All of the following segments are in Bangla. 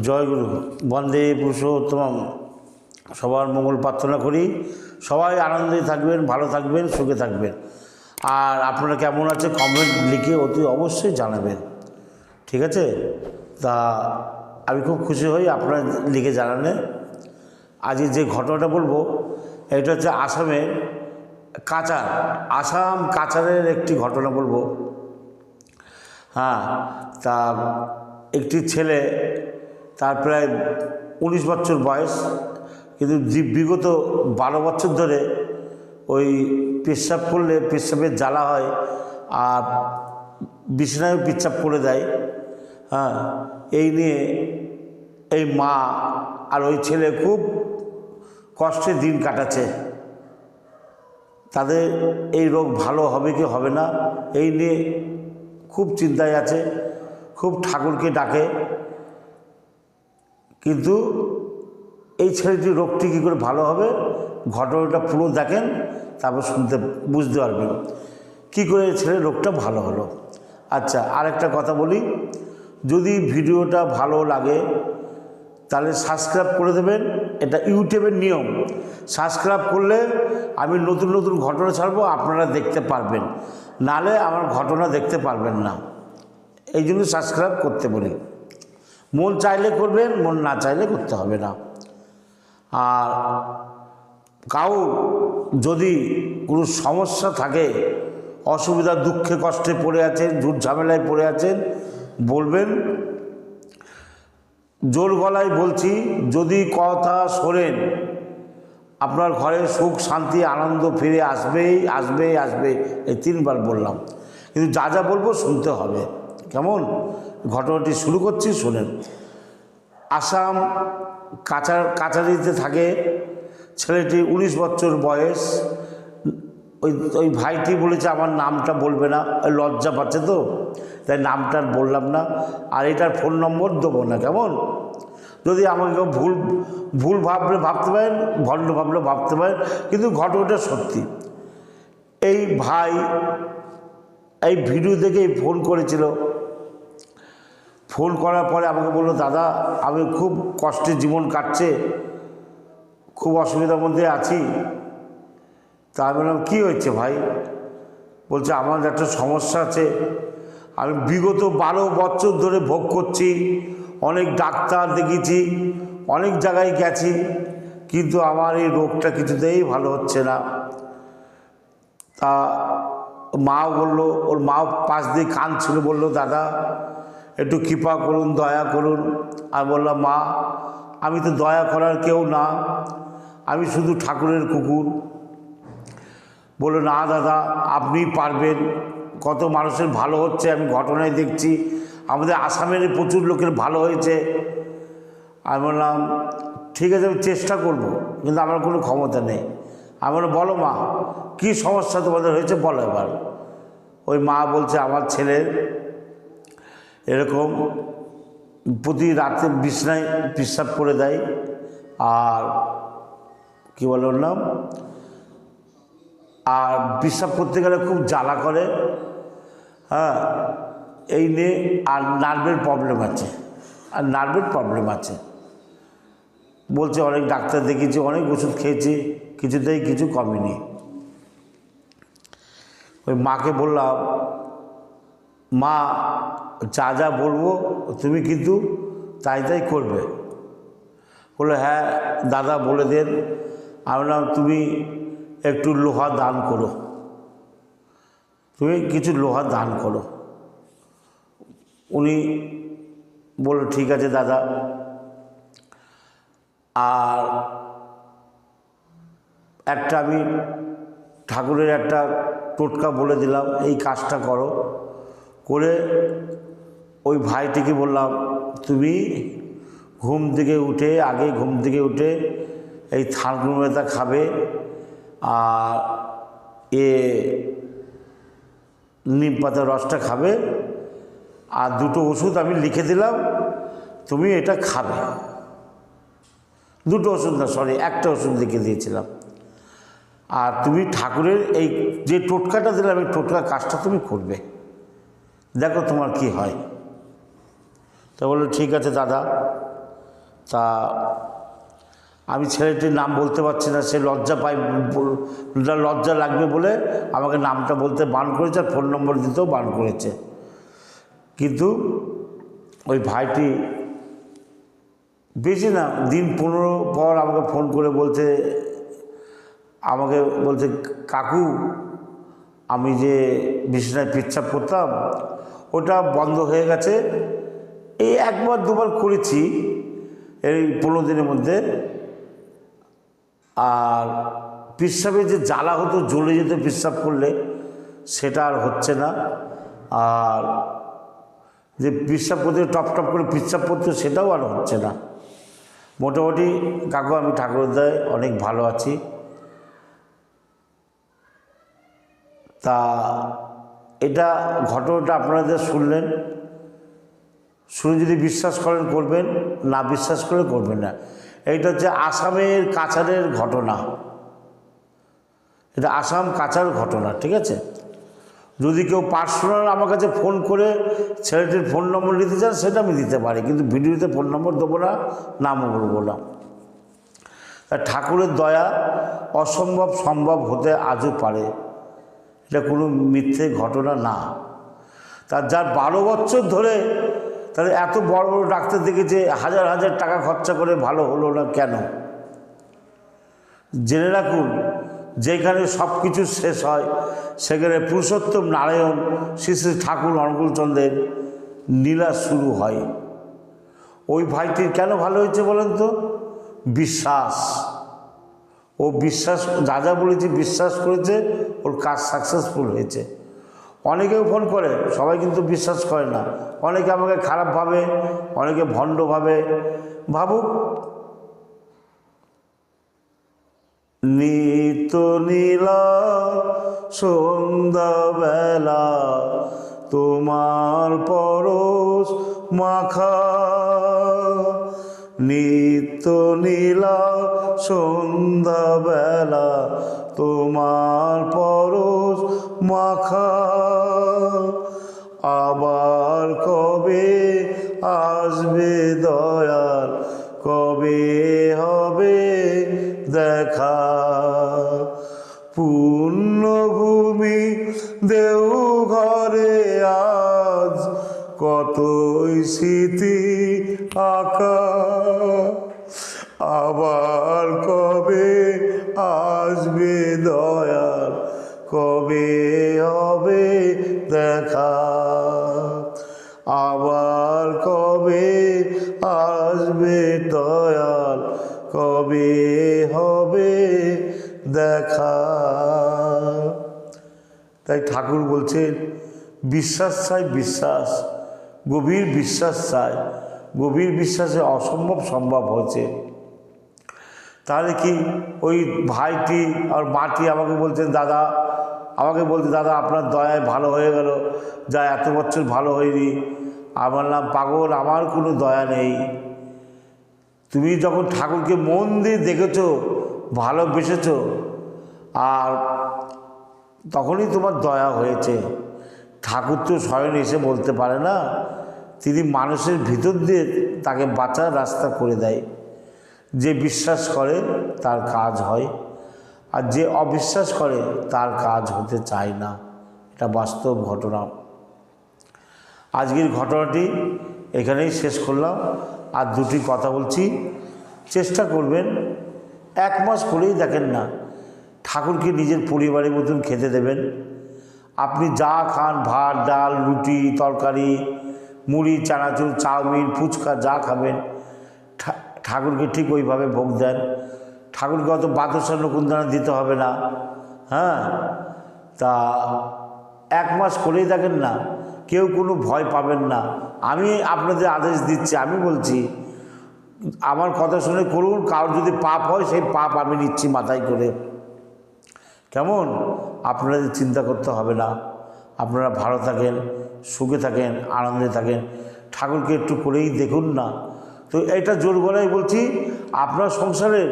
জয়গুরু। বন্দে পুরুষোত্তম সবার মঙ্গল প্রার্থনা করি। সবাই আনন্দে থাকবেন, ভালো থাকবেন, সুখে থাকবেন। আর আপনারা কেমন আছে কমেন্ট লিখে অতি অবশ্যই জানাবেন। ঠিক আছে? তা আমি খুব খুশি হই আপনারা লিখে জানালে। আজকে যে ঘটনাটা বলব, এটা হচ্ছে আসামের কাচার, আসাম কাচারের একটি ঘটনা বলব। হ্যাঁ তা একটি ছেলে তার প্রায় উনিশ বছর বয়স। কিন্তু বিগত বারো বছর ধরে ওই পেশাব করলে পেশাবের জ্বালা হয় আর বিছানায় পেচ্ছাপ করে দেয়। হ্যাঁ এই নিয়ে এই মা আর ওই ছেলে খুব কষ্টে দিন কাটাচ্ছে। তাদের এই রোগ ভালো হবে কি হবে না, এই নিয়ে খুব চিন্তায় আছে, খুব ঠাকুরকে ডাকে। কিন্তু এই ছেলেটির রোগটি কী করে ভালো হবে? ঘটনাটা পুরো দেখেন, তারপর শুনতে, বুঝতে পারবেন কী করে ছেলের রোগটা ভালো হলো। আচ্ছা আরেকটা কথা বলি, যদি ভিডিওটা ভালো লাগে, তাহলে সাবস্ক্রাইব করে দেবেন। এটা ইউটিউবের নিয়ম, সাবস্ক্রাইব করলে আমি নতুন নতুন ঘটনা ছাড়বো, আপনারা দেখতে পারবেন। নালে আমার ঘটনা দেখতে পারবেন না। এই জন্য সাবস্ক্রাইব করতে বলি। মন চাইলে করবেন, মন না চাইলে করতে হবে না। আর কাউ যদি কোনো সমস্যা থাকে, অসুবিধা, দুঃখে, কষ্টে পড়ে আছেন, ঝুট ঝামেলায় পড়ে আছেন, বলবেন। জোর গলায় বলছি, যদি কথা শোনেন, আপনার ঘরে সুখ, শান্তি, আনন্দ ফিরে আসবেই আসবেই আসবে এই তিনবার বললাম। কিন্তু যা যা বলব শুনতে হবে। কেমন? ঘটনাটি শুরু করছি, শোনেন। আসাম কাছার কাছারিতে থাকে ছেলেটি উনিশ বছর বয়স। ওই ওই ভাইটি বলেছে, আমার নামটা বলবে না। লজ্জা পাচ্ছে তো। তাই নামটা বললাম না। আর এটার ফোন নম্বর দেবো না, কেমন? যদি আমাকে কেউ ভুল ভুল ভাবলে ভাবতে পারেন, ভণ্ড ভাবলে ভাবতে পারেন, কিন্তু ঘটনাটা সত্যি। এই ভাই, এই ভিডিও দেখেই ফোন করেছিল। ফোন করার পরে আমাকে বলল, দাদা, আমি খুব কষ্টে জীবন কাটছে, খুব অসুবিধার মধ্যে আছি। তা আমি বললাম, কী হয়েছে ভাই? বলছে আমার একটা সমস্যা আছে। আমি বিগত বারো বছর ধরে ভোগ করছি, অনেক ডাক্তার দেখিয়েছি, অনেক জায়গায় গেছি, কিন্তু আমার এই রোগটা কিছুতেই ভালো হচ্ছে না। তা মাও বলল, ওর মাও পাশ দিয়ে কান ছিল বলল, দাদা একটু কৃপা করুন, দয়া করুন। আর বললাম, মা, আমি তো দয়া করার কেউ না। আমি শুধু ঠাকুরের কুকুর। বলল, না দাদা, আপনি পারবেন। কত মানুষের ভালো হচ্ছে, আমি ঘটনায় দেখছি। আমাদের আসামের প্রচুর লোকের ভালো হয়েছে। আমি বললাম, ঠিক আছে, আমি চেষ্টা করব, কিন্তু আমার কোনো ক্ষমতা নেই। আমি বললাম, বলো মা, কী সমস্যা তোমাদের হয়েছে? বলো এবার। ওই মা বলছে, আমার ছেলের এরকম প্রতি রাতে বিছনায় পেশাব করে দেয়। আর কী বলে ওর নাম? আর পেশাব করতে গেলে খুব জ্বালা করে। হ্যাঁ এই নিয়ে আর নার্ভের প্রবলেম আছে। আর নার্ভের প্রবলেম আছে। বলছে, অনেক ডাক্তার দেখিয়েছি, অনেক ওষুধ খেয়েছি, কিছুতেই কিছু কমেনি। ওই মাকে বললাম মা, যা যা বলব তুমি কিন্তু তাই তাই করবে। বলল হ্যাঁ দাদা বলে দেন। আমি বললাম, তুমি একটু লোহা দান করো। তুমি কিছু লোহা দান করো। উনি বলল, ঠিক আছে দাদা। আর একটা আমি ঠাকুরের একটা টোটকা বলে দিলাম, এই কাজটা করো। করে ওই ভাইটিকে বললাম, তুমি ঘুম থেকে উঠে, আগে ঘুম থেকে উঠে এই থানকুমেতা খাবে আর এ নিম পাতার রসটা খাবে আর দুটো ওষুধ আমি লিখে দিলাম, তুমি এটা খাবে। দুটো ওষুধ না সরি একটা ওষুধ লিখে দিয়েছিলাম। আর তুমি ঠাকুরের এই যে টোটকাটা দিলাম, এই টোটকা কাজটা তুমি করবে। দেখো তোমার কি হয়। তো বলল, ঠিক আছে দাদা। তা আমি ছেলেটির নাম বলতে পারছি না, সে লজ্জা পাই লজ্জা লাগবে বলে আমাকে নামটা বলতে বান করেছে আর ফোন নম্বর দিতেও বান করেছে। কিন্তু ওই ভাইটি বেশি না, দিন পনেরো পর আমাকে ফোন করে বলছে, আমাকে বলছে, কাকু, আমি যে বিছানায় পেচ্ছাপ করতাম ওটা বন্ধ হয়ে গেছে। এই একবার দুবার করেছি এই পনেরো দিনের মধ্যে। আর পেচ্ছাপে যে জ্বালা হতো, জ্বলে যেত পেচ্ছাপ করলে, সেটা আর হচ্ছে না। আর যে পেচ্ছাপ করতে, টপ টপ করে পেচ্ছাপ করতো, সেটাও আর হচ্ছে না। মোটামুটি কাকু, আমি ঠাকুরদায় অনেক ভালো আছি। তা এটা ঘটনাটা আপনাদের শুনলেন। শুনে যদি বিশ্বাস করেন, করবেন। না বিশ্বাস করে করবেন না। এইটা হচ্ছে আসামের কাছারের ঘটনা। এটা আসাম কাছার ঘটনা, ঠিক আছে? যদি কেউ পার্সোনাল আমার কাছে ফোন করে ছেলেটির ফোন নম্বর নিতে চান, সেটা আমি দিতে পারি। কিন্তু ভিডিওতে ফোন নম্বর দেবো না, নামও বলব না। ঠাকুরের দয়া অসম্ভব সম্ভব হতে আজও পারে। এটা কোনো মিথ্যে ঘটনা না। তার যার বারো বছর ধরে তাহলে এত বড় বড় ডাক্তার দেখেছে, হাজার হাজার টাকা খরচা করে ভালো হলো না কেন? জেনে রাখুন, যেখানে সব কিছু শেষ হয়, সেখানে পুরুষোত্তম নারায়ণ, শ্রী শ্রী ঠাকুর অনুকূলচন্দ্রের লীলা শুরু হয়। ওই ভাইটির কেন ভালো হয়েছে বলেন তো? বিশ্বাস। ও বিশ্বাস, যা যা বলেছি, বিশ্বাস করেছে, ওর কাজ সাকসেসফুল হয়েছে। অনেকেও ফোন করে, সবাই কিন্তু বিশ্বাস করে না। অনেকে আমাকে খারাপ ভাবে, অনেকে ভণ্ড ভাবে। ভাবুক, নিত নীলা সন্ধ্যাবেলা তোমার পরশ মাখা নিত্য নীলা সন্ধ্যাবেলা তোমার পরশ মাখা। আবার কবে আসবে দয়াল কবে হবে দেখা? পুণ্যভূমি আসবে দয়াল, কবে হবে দেখা? আবার কবে আসবে দয়াল, কবে হবে দেখা? তাই ঠাকুর বলছেন, বিশ্বাস চাই, বিশ্বাস। গভীর বিশ্বাস চাই। গভীর বিশ্বাসে অসম্ভব সম্ভব হয়েছে তাহলে কি ওই ভাইটি আর মাটি আমাকে বলছেন দাদা, আমাকে বলছে দাদা, আপনার দয়ায় ভালো হয়ে গেল। যা এত বছর ভালো হয়নি। আমার নাম পাগল, আমার কোনো দয়া নেই। তুমি যখন ঠাকুরকে মন দিয়ে দেখেছ, ভালোবেসেছ, আর তখনই তোমার দয়া হয়েছে। ঠাকুর তো স্বয়ং এসে বলতে পারে না, তিনি মানুষের ভিতর দিয়ে তাকে বাঁচার রাস্তা করে দেয়। যে বিশ্বাস করে, তার কাজ হয়। আর যে অবিশ্বাস করে, তার কাজ হতে চায় না। এটা বাস্তব ঘটনা। আজকের ঘটনাটি এখানেই শেষ করলাম। আর দুটি কথা বলছি। চেষ্টা করবেন, এক মাস করেই দেখেন না, ঠাকুরকে নিজের পরিবারের মতন খেতে দেবেন। আপনি যা খান, ভাত, ডাল, রুটি, তরকারি, মুড়ি, চানাচুর, চাউমিন, ফুচকা, যা খাবেন ঠাকুরকে ঠিক ওইভাবে ভোগ দেন। ঠাকুরকে অত বাতাসা নকুন্দানা দিতে হবে না। হ্যাঁ? তা এক মাস করেই থাকেন না, কেউ কোনো ভয় পাবেন না। আমি আপনাদের আদেশ দিচ্ছি, আমি বলছি, আমার কথা শুনে করুন, কারোর যদি পাপ হয়, সেই পাপ আমি নিচ্ছি মাথায় করে। কেমন? আপনাদের চিন্তা করতে হবে না। আপনারা ভালো থাকেন, সুখে থাকেন, আনন্দে থাকেন। ঠাকুরকে একটু করেই দেখুন না। তো এটা জোর গলায় বলছি, আপনার সংসারের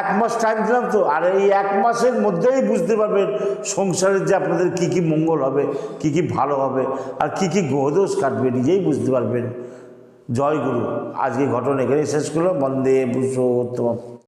এক মাস টাইম দিলাম তো, আর এই এক মাসের মধ্যেই বুঝতে পারবেন সংসারের যে আপনাদের কি কি মঙ্গল হবে, কি কি ভালো হবে, আর কি কি গ্রহদোষ কাটবে, নিজেই বুঝতে পারবেন। জয় গুরু। আজকে ঘটনা এখানে শেষ করল বন্দে পুরুষোত্তম।